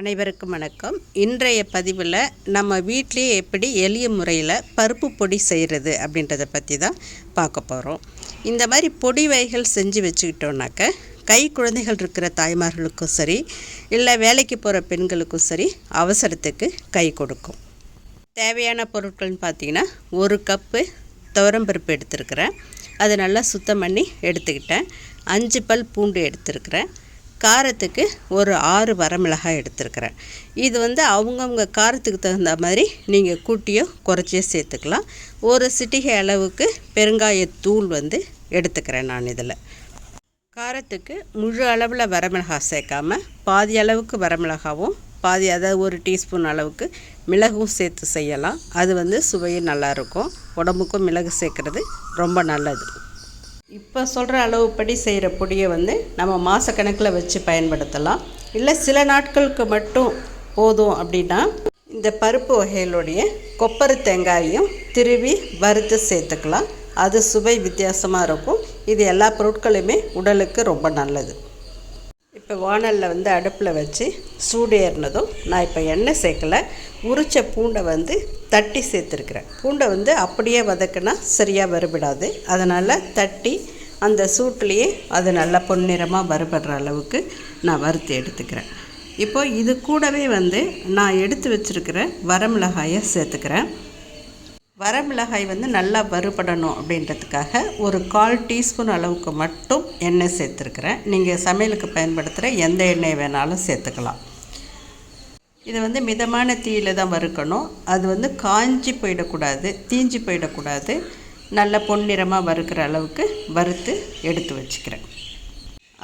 அனைவருக்கும் வணக்கம். இன்றைய பதிவில் நம்ம வீட்லேயே எப்படி எளிய முறையில் பருப்பு பொடி செய்கிறது அப்படின்றத பற்றி தான் பார்க்க போகிறோம் இந்த மாதிரி பொடி வகைகள் செஞ்சு வச்சுக்கிட்டோன்னாக்க கை குழந்தைகள் இருக்கிற தாய்மார்களுக்கும் சரி இல்லை வேலைக்கு போகிற பெண்களுக்கும் சரி அவசரத்துக்கு கை கொடுக்கும். தேவையான பொருட்கள்னு பார்த்தீங்கன்னா ஒரு கப்பு துவரம்பருப்பு எடுத்துருக்கிறேன். அதை நல்லா சுத்தம் பண்ணி எடுத்துக்கிட்டேன். அஞ்சு பல் பூண்டு எடுத்துருக்கிறேன். காரத்துக்கு ஒரு ஆறு வரமிளகாய் எடுத்துருக்கிறேன். இது வந்து அவங்கவுங்க காரத்துக்கு தகுந்த மாதிரி நீங்கள் கூட்டியோ குறைச்சியோ சேர்த்துக்கலாம். ஒரு சிட்டிகை அளவுக்கு பெருங்காயத்தூள் வந்து எடுத்துக்கிறேன் நான் இதில். காரத்துக்கு முழு அளவில் வரமிளகாய் சேர்க்காம பாதி அளவுக்கு வரமிளகாவும் பாதி அதாவது ஒரு டீஸ்பூன் அளவுக்கு மிளகும் சேர்த்து செய்யலாம். அது வந்து சுவையும் நல்லாயிருக்கும் உடம்புக்கும் மிளகு சேர்க்குறது ரொம்ப நல்லது. இப்போ சொல்கிற அளவுப்படி செய்கிற பொடியை வந்து நம்ம மாதக்கணக்கில் வச்சு பயன்படுத்தலாம். இல்லை சில நாட்களுக்கு மட்டும் போதும் அப்படின்னா இந்த பருப்பு வகைகளுடைய கொப்பரை தேங்காயும் திருவி வறுத்து சேர்த்துக்கலாம். அது சுவை வித்தியாசமாக இருக்கும். இது எல்லா பொருட்களுமே உடலுக்கு ரொம்ப நல்லது. இப்போ வானலில் வந்து அடுப்பில் வச்சு சூடு ஏறினதும் நான் இப்போ எண்ணெய் சேர்க்கலை உரித்த பூண்டை வந்து தட்டி சேர்த்துருக்குறேன். பூண்டை வந்து அப்படியே வதக்கினா சரியாக வறுபடாது. அதனால் தட்டி அந்த சூட்லேயே அது நல்லா பொன்னிறமாக வறுபடுற அளவுக்கு நான் வறுத்து எடுத்துக்கிறேன். இப்போது இது கூடவே வந்து நான் எடுத்து வச்சுருக்கிற வரமிளகாயை சேர்த்துக்கிறேன். வரமிளகாய் வந்து நல்லா வறுபடணும் அப்படின்றதுக்காக ஒரு கால் டீஸ்பூன் அளவுக்கு மட்டும் எண்ணெய் சேர்த்துருக்குறேன். நீங்கள் சமையலுக்கு பயன்படுத்துகிற எந்த எண்ணெய் வேணாலும் சேர்த்துக்கலாம். இதை வந்து மிதமான தீயில் தான் வறுக்கணும். அது வந்து காஞ்சி போயிடக்கூடாது தீஞ்சி போயிடக்கூடாது. நல்ல பொன்னிறமாக வறுக்கிற அளவுக்கு வறுத்து எடுத்து வச்சுக்கிறேன்.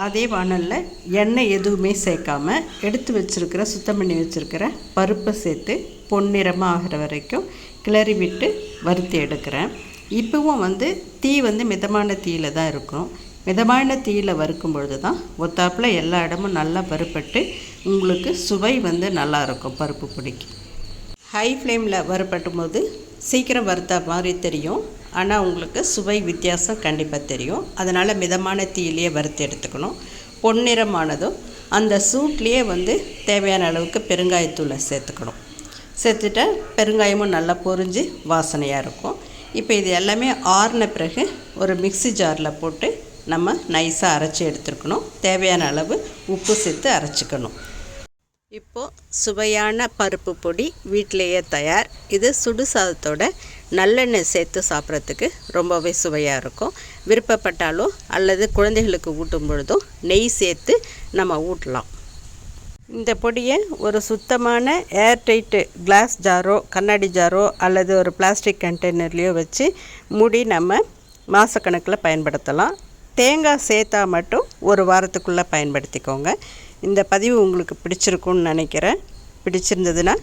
அதே வானலில் எண்ணெய் எதுவுமே சேர்க்காம எடுத்து வச்சுருக்கிற சுத்தம் பண்ணி வச்சுருக்கிற பருப்பை சேர்த்து பொன்னிறமாக ஆகிற வரைக்கும் கிளறி விட்டு வறுத்து எடுக்கிறேன். இப்போவும் வந்து தீ வந்து மிதமான தீயில் தான் இருக்கும். மிதமான தீயில் வறுக்கும் பொழுது தான் ஒத்தாப்பில் எல்லா இடமும் நல்லா வறுப்பட்டு உங்களுக்கு சுவை வந்து நல்லாயிருக்கும் பருப்பு பொடிக்கு. ஹை ஃப்ளேமில் வறுப்பட்டும் போது சீக்கிரம் வறுத்த மாதிரி தெரியும். ஆனால் உங்களுக்கு சுவை வித்தியாசம் கண்டிப்பாக தெரியும். அதனால் மிதமான தீயிலேயே வறுத்து எடுத்துக்கணும். பொன்னிறமானதும் அந்த சூட்லேயே வந்து தேவையான அளவுக்கு பெருங்காயத்தூளை சேர்த்துக்கணும். சேர்த்துட்டா பெருங்காயமும் நல்லா பொரிஞ்சு வாசனையாக இருக்கும். இப்போ இது எல்லாமே ஆறின பிறகு ஒரு மிக்சி ஜாரில் போட்டு நம்ம நைஸாக அரைச்சி எடுத்துருக்கணும். தேவையான அளவு உப்பு சேர்த்து அரைச்சிக்கணும். இப்போது சுவையான பருப்பு பொடி வீட்டிலையே தயார். இது சுடு சாதத்தோட நல்லெண்ணெய் சேர்த்து சாப்பிட்றதுக்கு ரொம்பவே சுவையாக இருக்கும். விருப்பப்பட்டாலோ அல்லது குழந்தைகளுக்கு ஊட்டும் பொழுதும் நெய் சேர்த்து நம்ம ஊட்டலாம். இந்த பொடியை ஒரு சுத்தமான ஏர்டைட்டு கிளாஸ் ஜாரோ கண்ணாடி ஜாரோ அல்லது ஒரு பிளாஸ்டிக் கண்டெய்னர்லேயோ வச்சு மூடி நம்ம மாதக்கணக்கில் பயன்படுத்தலாம். தேங்காய் சேர்த்தா மட்டும் ஒரு வாரத்துக்குள்ளே பயன்படுத்திக்கோங்க. இந்த பதிவு உங்களுக்கு பிடிச்சிருக்குன்னு நினைக்கிறேன். பிடிச்சிருந்ததுன்னா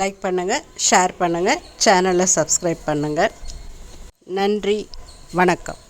லைக் பண்ணுங்கள் ஷேர் பண்ணுங்கள் சேனலை சப்ஸ்கிரைப் பண்ணுங்கள் நன்றி வணக்கம்.